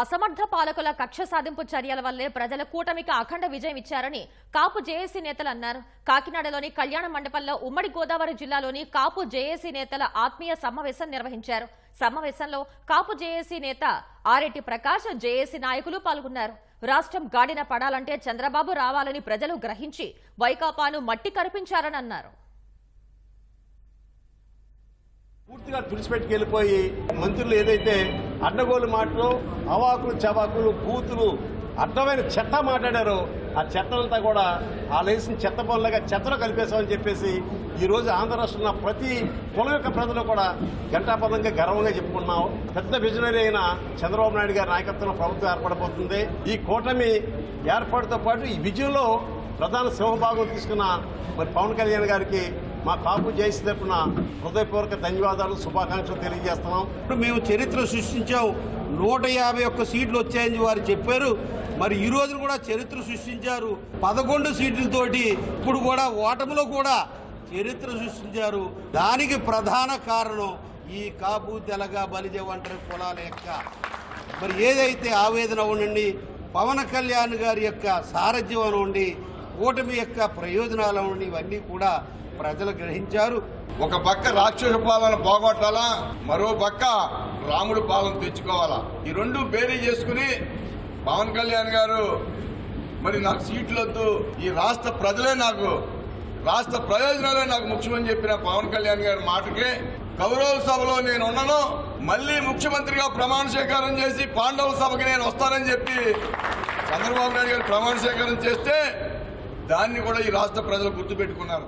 అసమర్థ పాలకుల కక్ష సాధింపు చర్యల వల్లే ప్రజల కూటమికి అఖండ విజయం ఇచ్చారని కాపు జేఏసీ నేతలు అన్నారు. కాకినాడలోని కళ్యాణ మండపంలో ఉమ్మడి గోదావరి జిల్లాలోని కాపు జేఏసీ నేతల ఆత్మీయ సమావేశం నిర్వహించారు. సమావేశంలో కాపు జేఏసీ నేత ఆరెడ్డి ప్రకాష్ జేఏసీ నాయకులు పాల్గొన్నారు. రాష్ట్రం గాడిన పడాలంటే చంద్రబాబు రావాలని ప్రజలు గ్రహించి వైకాపాను మట్టి కరిపించారని అన్నారు. పూర్తిగా తుడిచిపెట్టుకెళ్ళిపోయి మంత్రులు ఏదైతే అడ్డగోలు మాటలు అవాకులు చవాకులు బూతులు అర్థమైన చెత్త మాట్లాడారు. ఆ చెత్తనంతా కూడా ఆ లేసిన చెత్త పనులుగా చెత్తలో కలిపేశామని చెప్పేసి ఈరోజు ఆంధ్ర రాష్ట్రంలో ప్రతి కులం యొక్క ప్రజలు కూడా ఘంటాపదంగా గర్వంగా చెప్పుకున్నాం పెద్ద విజనరీ అయిన చంద్రబాబు నాయుడు గారి నాయకత్వంలో ప్రభుత్వం ఏర్పడబోతుంది. ఈ కూటమి ఏర్పాటుతో పాటు ఈ విజయంలో ప్రధాన సింహభాగం తీసుకున్న మరి పవన్ కళ్యాణ్ గారికి మా కాపు జేసీ తరపున హృదయపూర్వక ధన్యవాదాలు శుభాకాంక్షలు తెలియజేస్తున్నాం. ఇప్పుడు మేము చరిత్ర సృష్టించాం. నూట యాభై ఒక్క సీట్లు వచ్చాయని వారు చెప్పారు. మరి ఈ రోజు కూడా చరిత్ర సృష్టించారు. పదకొండు సీట్లతోటి ఇప్పుడు కూడా ఓటమిలో కూడా చరిత్ర సృష్టించారు. దానికి ప్రధాన కారణం ఈ కాపు తెలగ బలిజ ఒంటరి కులాల యొక్క మరి ఏదైతే ఆవేదన ఉండండి పవన్ కళ్యాణ్ గారి యొక్క సారథ్యం అనండి కూటమి యొక్క ప్రయోజనాలు అనండి ఇవన్నీ కూడా ప్రజలు గ్రహించారు. ఒక పక్క రాక్షస పాలన పోగొట్టాలా? మరో పక్క రాముడు పాలన తెచ్చుకోవాలా? ఈ రెండు బేరీ చేసుకుని పవన్ కళ్యాణ్ గారు మరి నాకు సీట్లు వద్దు ఈ రాష్ట్ర ప్రజలే నాకు రాష్ట్ర ప్రయోజనాలే నాకు ముఖ్యమని చెప్పిన పవన్ కళ్యాణ్ గారి మాటకి కౌరవ సభలో నేను ఉన్నాను మళ్ళీ ముఖ్యమంత్రిగా ప్రమాణ స్వీకారం చేసి పాండవ సభకి నేను వస్తానని చెప్పి చంద్రబాబు నాయుడు గారు ప్రమాణ స్వీకారం చేస్తే దాన్ని కూడా ఈ రాష్ట్ర ప్రజలు గుర్తుపెట్టుకున్నారు.